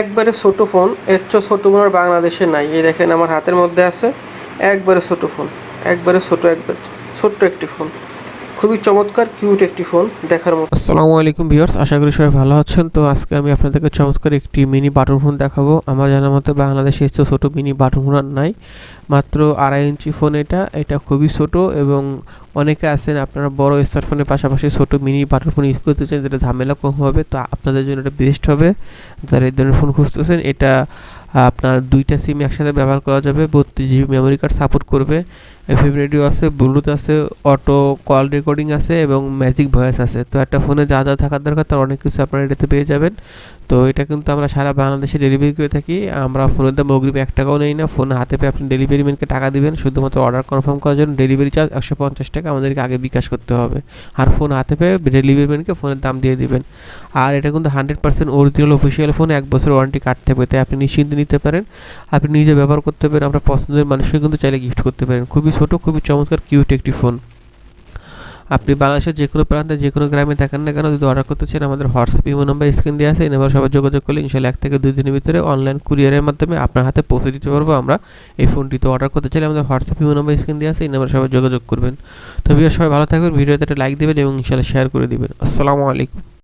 একবারে ছোটো ফোন, এর চেয়ে ছোটো ফোন বাংলাদেশে নাই। এই দেখেন আমার হাতের মধ্যে আছে, একবারে ছোটো ফোন, একবারে ছোট, একবারে ছোট্ট একটি ফোন। খুবই চমৎকার, কিউট একটি ফোন, দেখার মতো। আসসালামু আলাইকুম ভিউয়ার্স, আশা করি সবাই ভালো আছেন। তো আজকে আমি আপনাদেরকে চমৎকার একটি মিনি বাটন ফোন দেখাবো। আমার জানার মতে বাংলাদেশে এসছে ছোটো মিনি বাটন ফোন আর নাই। মাত্র আড়াই ইঞ্চি ফোন এটা এটা খুবই ছোট এবং অনেকে আছেন, আপনারা বড় স্মার্টফোনের পাশাপাশি ছোট মিনি বাটন ফোন ইউজ করতে চান, যেটা ঝামেলা কম হবে, তো আপনাদের জন্য এটা বেস্ট হবে। যারা এই ধরনের ফোন খুঁজতেছেন, এটা আপনার দুইটা সিম একসাথে ব্যবহার করা যাবে, বত্রিশ জিবি মেমোরি কার্ড সাপোর্ট করবে। এফএম রেডিও আছে ব্লুটুথ আছে অটো কল রেকর্ডিং আছে এবং ম্যাজিক ভয়েস আছে। তো একটা ফোনে যা যা থাকার দরকার, তার অনেক কিছু আপনারা এটাতে পেয়ে যাবেন। তো এটা কিন্তু আমরা সারা বাংলাদেশে ডেলিভারি করে থাকি। আমরা ফোনের দাম অগ্রিম এক টাকাও নেই না। ফোন হাতে পেয়ে আপনি ডেলিভারি ম্যানকে টাকা দেবেন। শুধুমাত্র অর্ডার কনফার্ম করার জন্য ডেলিভারি চার্জ একশো পঞ্চাশ টাকা আমাদেরকে আগে বিকাশ করতে হবে। আর ফোন হাতে পেয়ে ডেলিভারি ম্যানকে ফোনের দাম দিয়ে দিবেন। আর এটা কিন্তু hundred percent original official phone এক বছর ওয়ারেন্টি কার্ড থাকবে। তাই আপনি নিশ্চিন্তে নিতে পারেন। আপনি নিজে ব্যবহার করতে পারেন। আপনার পছন্দের মানুষকে কিন্তু চাইলে গিফট করতে পারেন। খুবই ছোটো, খুবই চমৎকার কিউট একটি ফোন আপনি বাংলাদেশের যে কোনো প্রান্তে যে কোনো গ্রামে থাকেন না কেন, যদি অর্ডার করতে চান, আমাদের হোয়াটসঅ্যাপ ইমো নাম্বার স্ক্রিন দিয়ে আছে, এই নাম্বার সবাই যোগাযোগ করলে ইনশাল্লাহ এক থেকে দুই দিনের ভিতরে অনলাইন কুরিয়ারের মাধ্যমে আপনার হাতে পৌঁছে দিতে পারব আমরা এই ফোনটিতে অর্ডার করতে চাইলে। আমাদের হোয়াটসঅ্যাপ ইমো নাম্বার স্ক্রিন দিয়ে আছে, এই নাম্বার সবাই যোগাযোগ করবেন। তো ভিডিও সবাই ভালো থাকবেন, ভিডিওতে একটা লাইক দেবেন এবং ইনশাল্লাহ শেয়ার করে দেবেন। আসসালামু আলাইকুম।